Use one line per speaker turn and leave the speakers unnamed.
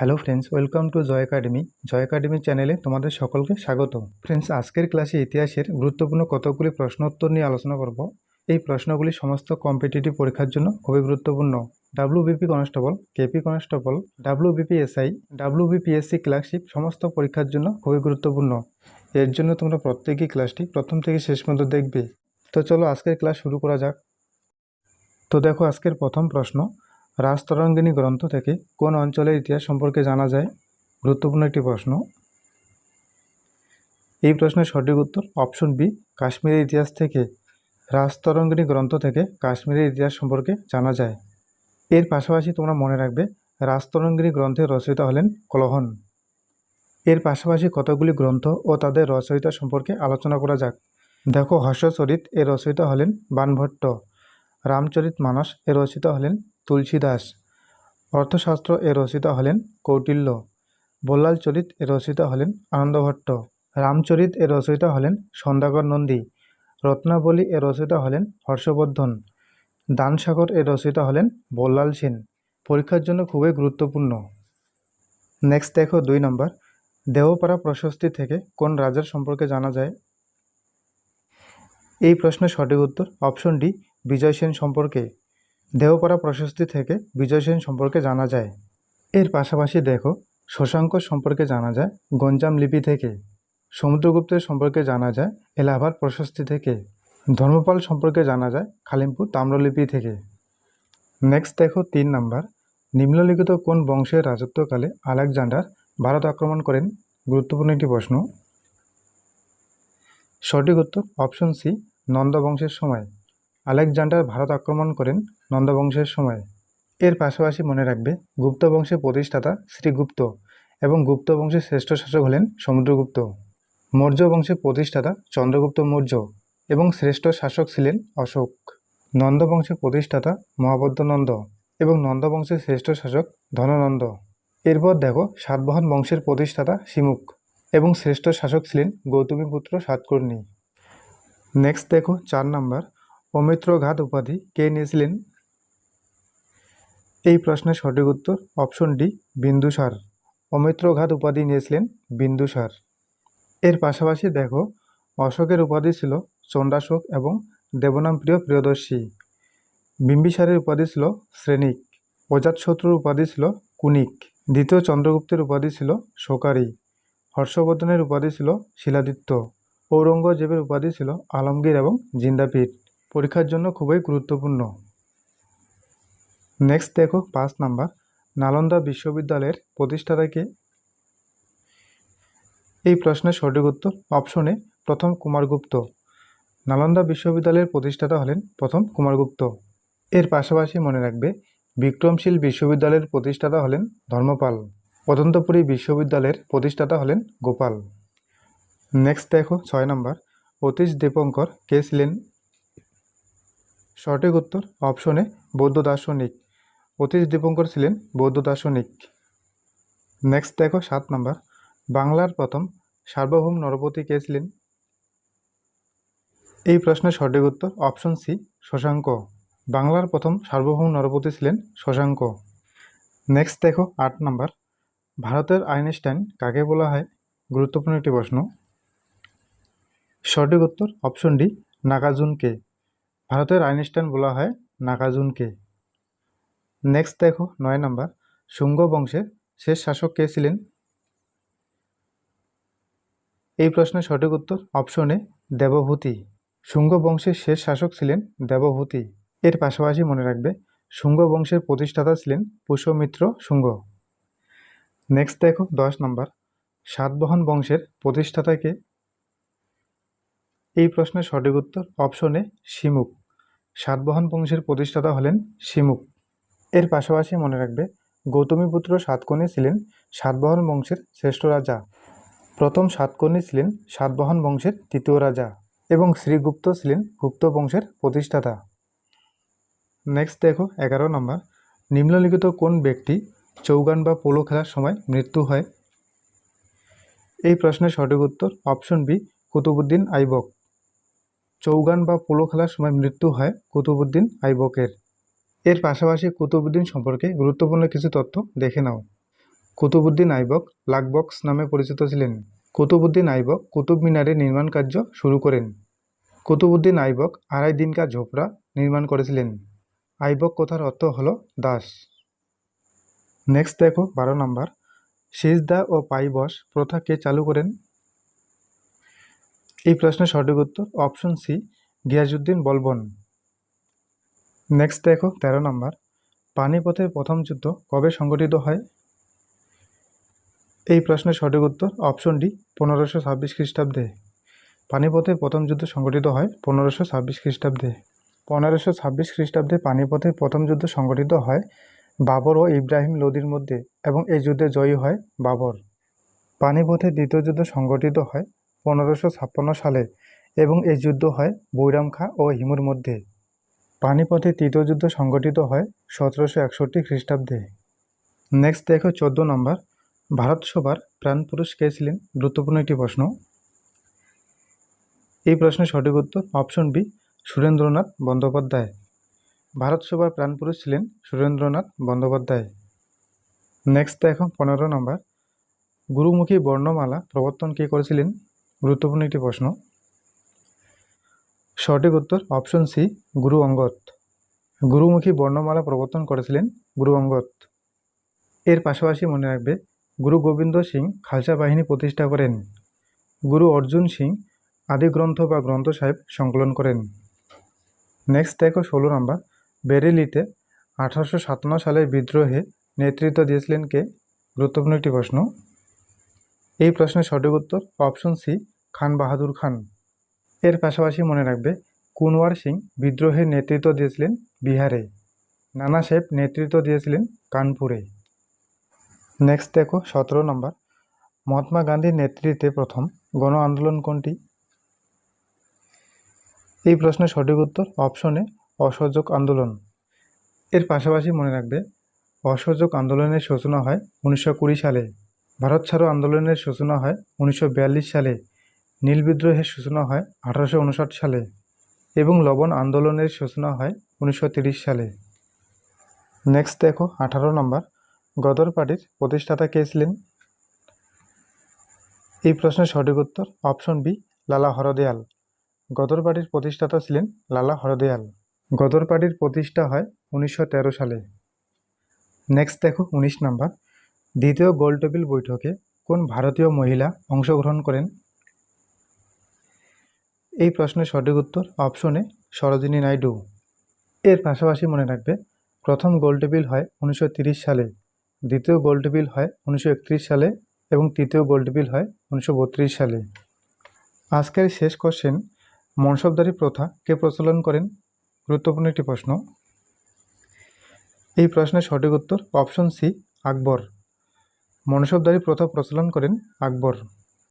Hello friends, welcome to Joy academy. Joy academy চ্যানেলে তোমাদের সকলকে স্বাগত ফ্রেন্ডস, আজকের ক্লাসে ইতিহাসের গুরুত্বপূর্ণ কতগুলি প্রশ্ন উত্তর নিয়ে আলোচনা করব। এই প্রশ্নগুলি সমস্ত কম্পিটিটিভ পরীক্ষার জন্য খুবই গুরুত্বপূর্ণ। WBP constable KP constable WBP SI WBPSC clerkship সমস্ত পরীক্ষার জন্য খুবই গুরুত্বপূর্ণ। এর জন্য তোমরা প্রত্যেকই ক্লাসটি প্রথম থেকে শেষ পর্যন্ত দেখবে। তো চলো আজকের ক্লাস শুরু করা যাক। তো দেখো আজকের প্রথম প্রশ্ন রাজতরঙ্গিনী গ্রন্থ থেকে কোন অঞ্চলের ইতিহাস সম্পর্কে জানা যায়? গুরুত্বপূর্ণ একটি প্রশ্ন। এই প্রশ্নের সঠিক উত্তর অপশন বি, কাশ্মীরের ইতিহাস থেকে। রাজতরঙ্গিনী গ্রন্থ থেকে কাশ্মীরের ইতিহাস সম্পর্কে জানা যায়। এর পাশাপাশি তোমরা মনে রাখবে রাজতরঙ্গিনী গ্রন্থের রচয়িতা হলেন কলহন। এর পাশাপাশি কতগুলি গ্রন্থ ও তাদের রচয়িতা সম্পর্কে আলোচনা করা যাক। দেখো, হর্ষচরিত এর রচয়িতা হলেন বানভট্ট। রামচরিত মানস এর রচিত হলেন তুলসী দাস অর্থশাস্ত্র এর রচিতা হলেন কৌটিল্য। বল্লাল চরিত এর রচিতা হলেন আনন্দভট্ট। রামচরিত এর রচয়িতা হলেন সন্ধ্যাকর নন্দী। রত্নাবলী এর রচয়িতা হলেন হর্ষবর্ধন। দানসাগর এর রচয়িতা হলেন বল্লাল সেন। পরীক্ষার জন্য খুবই গুরুত্বপূর্ণ। নেক্সট দেখো দুই নম্বর। দেহপাড়া প্রশস্তি থেকে কোন রাজার সম্পর্কে জানা যায়? এই প্রশ্নের সঠিক উত্তর অপশন ডি, বিজয় সেন সম্পর্কে। দেহপাড়া প্রশস্তি থেকে বিজয় সেন সম্পর্কে জানা যায়। এর পাশাপাশি দেখো, শশাঙ্ক সম্পর্কে জানা যায় গঞ্জাম লিপি থেকে। সমুদ্রগুপ্তের সম্পর্কে জানা যায় এলাহাবাদ প্রশস্তি থেকে। ধর্মপাল সম্পর্কে জানা যায় খালিমপুর তাম্রলিপি থেকে। নেক্সট দেখো তিন নাম্বার। নিম্নলিখিত কোন বংশের রাজত্বকালে আলেকজান্ডার ভারত আক্রমণ করেন? গুরুত্বপূর্ণ একটি প্রশ্ন। সঠিক উত্তর অপশন সি, নন্দ বংশের সময়। আলেকজান্ডার ভারত আক্রমণ করেন নন্দবংশের সময়। এর পাশাপাশি মনে রাখবে গুপ্ত বংশের প্রতিষ্ঠাতা শ্রীগুপ্ত এবং গুপ্ত বংশের শ্রেষ্ঠ শাসক হলেন সমুদ্রগুপ্ত। মৌর্য বংশের প্রতিষ্ঠাতা চন্দ্রগুপ্ত মৌর্য এবং শ্রেষ্ঠ শাসক ছিলেন অশোক। নন্দ বংশের প্রতিষ্ঠাতা মহাবদ্য নন্দ এবং নন্দ বংশের শ্রেষ্ঠ শাসক ধননন্দ। এরপর দেখো, সাতবাহন বংশের প্রতিষ্ঠাতা শিমুখ এবং শ্রেষ্ঠ শাসক ছিলেন গৌতমীপুত্র সাতকর্ণী। নেক্সট দেখো, চার নাম্বার। অমিত্রঘাত উপাধি কে নিয়েছিলেন? এই প্রশ্নের সঠিক উত্তর অপশন ডি বিন্দুসার অমিত্রঘাত উপাধি নিয়েছিলেন বিন্দুসার এর পাশাপাশি দেখো, অশোকের উপাধি ছিল চণ্ডাশোক এবং দেবনামপ্রিয় প্রিয়দর্শী। বিম্বিসারের উপাধি ছিল শ্রেণিক। অজাতশত্রুর উপাধি ছিল কুনিক। দ্বিতীয় চন্দ্রগুপ্তের উপাধি ছিল শোকারি। হর্ষবর্ধনের উপাধি ছিল শিলাদিত্য। ঔরঙ্গজেবের উপাধি ছিল আলমগীর এবং জিন্দাপীঠ। পরীক্ষার জন্য খুবই গুরুত্বপূর্ণ। নেক্সট দেখো, পাঁচ নাম্বার। নালন্দা বিশ্ববিদ্যালয়ের প্রতিষ্ঠাতাকে এই প্রশ্নের সঠিক উত্তর অপশনে প্রথম কুমারগুপ্ত নালন্দা বিশ্ববিদ্যালয়ের প্রতিষ্ঠাতা হলেন প্রথম কুমারগুপ্ত এর পাশাপাশি মনে রাখবে, বিক্রমশীল বিশ্ববিদ্যালয়ের প্রতিষ্ঠাতা হলেন ধর্মপাল। অদন্তপুরী বিশ্ববিদ্যালয়ের প্রতিষ্ঠাতা হলেন গোপাল। নেক্সট দেখো, ছয় নম্বর। অতীশ দীপঙ্কর কে ছিলেন? সঠিক উত্তর অপশনে বৌদ্ধ দার্শনিক। অতীশ দীপঙ্কর ছিলেন বৌদ্ধ দার্শনিক। নেক্সট দেখো সাত নম্বর। বাংলার প্রথম সার্বভৌম নরপতি কে ছিলেন? এই প্রশ্নের সঠিক উত্তর অপশন সি শশাঙ্ক। বাংলার প্রথম সার্বভৌম নরপতি ছিলেন শশাঙ্ক। নেক্সট দেখো আট নম্বর। ভারতের আইনস্টাইন কাকে বলা হয়? গুরুত্বপূর্ণ একটি প্রশ্ন। সঠিক উত্তর অপশন ডি নাগার্জুনকে। ভারতের আইনস্টাইন বলা হয় নাগার্জুনকে। নেক্সট দেখো, নয় নম্বর, শুঙ্গ বংশের শেষ শাসক কে ছিলেন? এই প্রশ্নের সঠিক উত্তর অপশনে দেবভূতি। শুঙ্গ বংশের শেষ শাসক ছিলেন দেবভূতি। এর পাশাপাশি মনে রাখবে, শুঙ্গ বংশের প্রতিষ্ঠাতা ছিলেন পুষ্যমিত্র শুঙ্গ। নেক্সট দেখো, দশ নম্বর, সাতবাহন বংশের প্রতিষ্ঠাতাকে এই প্রশ্নের সঠিক উত্তর অপশনে শিমুক। সাতবাহন বংশের প্রতিষ্ঠাতা হলেন শিমুক। এর পাশাপাশি মনে রাখবে গৌতমীপুত্র সাতকর্ণী ছিলেন সাতবাহন বংশের শ্রেষ্ঠ রাজা। প্রথম সাতকর্ণী ছিলেন সাতবাহন বংশের তৃতীয় রাজা এবং শ্রীগুপ্ত ছিলেন গুপ্ত বংশের প্রতিষ্ঠাতা। নেক্সট দেখো, এগারো নম্বর। নিম্নলিখিত কোন ব্যক্তি চৌগান বা পোলো খেলার সময় মৃত্যু হয়? এই প্রশ্নের সঠিক উত্তর অপশন বি, কুতুবুদ্দিন আইবক। চৌগান বা পোলো খেলার সময় মৃত্যু হয় কুতুবুদ্দিন আইবকের। এর পাশাপাশি কুতুবুদ্দিন সম্পর্কে গুরুত্বপূর্ণ কিছু তথ্য দেখে নাও। কুতুবুদ্দিন আইবক লাকবক্স নামে পরিচিত ছিলেন। কুতুবুদ্দিন আইবক কুতুব মিনারের নির্মাণ কার্য শুরু করেন। কুতুবুদ্দিন আইবক আড়াই দিনকা ঝোপড়া নির্মাণ করেছিলেন। আইবক কথার অর্থ হল দাস। নেক্সট দেখো বারো নম্বর। সিজদা ও পাইবস প্রথা কে চালু করেন? এই প্রশ্নের সঠিক উত্তর option C Ghiyasuddin Balban. Next দেখো, তেরো নম্বর। পানিপথের প্রথম যুদ্ধ কবে সংগঠিত হয়? এই প্রশ্নের সঠিক উত্তর অপশন ডি, পনেরোশো ছাব্বিশ খ্রিস্টাব্দে। পানিপথের প্রথম যুদ্ধ সংগঠিত হয় পনেরোশো ছাব্বিশ খ্রিস্টাব্দে। পনেরোশো ছাব্বিশ খ্রিস্টাব্দে পানিপথের প্রথম যুদ্ধ সংগঠিত হয় বাবর ও ইব্রাহিম লোদির মধ্যে এবং এই যুদ্ধে জয়ী হয় বাবর। পানিপথের দ্বিতীয় যুদ্ধ সংগঠিত হয় পনেরোশো ছাপ্পান্ন সালে এবং এই যুদ্ধ হয় বৈরাম খাঁ ও হিমুর মধ্যে। পানিপথে তৃতীয় যুদ্ধ সংগঠিত হয় সতেরোশো একষট্টি খ্রিস্টাব্দে। নেক্সট দেখো চোদ্দ নম্বর। ভারত সভার প্রাণপুরুষ কে ছিলেন? গুরুত্বপূর্ণ একটি প্রশ্ন। এই প্রশ্নের সঠিক উত্তর অপশন বি সুরেন্দ্রনাথ বন্দ্যোপাধ্যায়। ভারত সভার প্রাণপুরুষ ছিলেন সুরেন্দ্রনাথ বন্দ্যোপাধ্যায়। নেক্সট দেখো পনেরো নম্বর। গুরুমুখী বর্ণমালা প্রবর্তন কে করেছিলেন? গুরুত্বপূর্ণ একটি প্রশ্ন। সঠিক উত্তর অপশন সি গুরু অঙ্গদ। গুরুমুখী বর্ণমালা প্রবর্তন করেছিলেন গুরু অঙ্গদ। এর পাশাপাশি মনে রাখবে, গুরু গোবিন্দ সিং খালসা বাহিনী প্রতিষ্ঠা করেন। গুরু অর্জুন সিং আদি গ্রন্থ বা গ্রন্থ সাহেব সংকলন করেন। নেক্সট দেখো ষোলো নম্বর। বেরেলিতে আঠারোশো সাতান্ন সালের বিদ্রোহে নেতৃত্ব দিয়েছিলেন কে? গুরুত্বপূর্ণ একটি প্রশ্ন। এই প্রশ্নের সঠিক উত্তর অপশন সি খান বাহাদুর খান। এর পাশাপাশি মনে রাখবে, কুনওয়ার সিং বিদ্রোহের নেতৃত্ব দিয়েছিলেন বিহারে। নানা সাহেব নেতৃত্ব দিয়েছিলেন কানপুরে। নেক্সট দেখো, সতেরো নম্বর। মহাত্মা গান্ধীর নেতৃত্বে প্রথম গণ আন্দোলন কোনটি? এই প্রশ্নের সঠিক উত্তর অপশনে অসহযোগ আন্দোলন। এর পাশাপাশি মনে রাখবে, অসহযোগ আন্দোলনের সূচনা হয় উনিশশো কুড়ি সালে। ভারত ছাড়ো আন্দোলনের সূচনা হয় উনিশশো বিয়াল্লিশ সালে। নীল বিদ্রোহের সূচনা হয় আঠারোশো উনষাট সালে এবং লবণ আন্দোলনের সূচনা হয় উনিশশো সালে। নেক্সট দেখো, আঠারো নম্বর। গদর পার্টির প্রতিষ্ঠাতা কে ছিলেন? এই প্রশ্নের সঠিক উত্তর অপশন বি, লালা হরদয়াল। গদর পার্টির প্রতিষ্ঠাতা ছিলেন লালা হরদয়াল। গদর পার্টির প্রতিষ্ঠা হয় উনিশশো তেরো সালে। নেক্সট দেখো, উনিশ নম্বর। দ্বিতীয় গোলটেবিল বৈঠকে কোন ভারতীয় মহিলা অংশগ্রহণ করেন? এই প্রশ্নের সঠিক উত্তর অপশনে সরোজিনী নাইডু। এর পাশাপাশি মনে রাখবে, প্রথম গোলটেবিল হয় উনিশশো সালে, দ্বিতীয় গোলটেবিল হয় উনিশশো একত্রিশ সালে এবং তৃতীয় গোলটেবিল হয় উনিশশো বত্রিশ সালে। আজকের শেষ কোশ্চেন মনসবদারি প্রথা কে প্রচলন করেন? গুরুত্বপূর্ণ একটি প্রশ্ন। এই প্রশ্নের সঠিক উত্তর অপশন সি আকবর। মনসবদারি প্রথা প্রচলন করেন আকবর।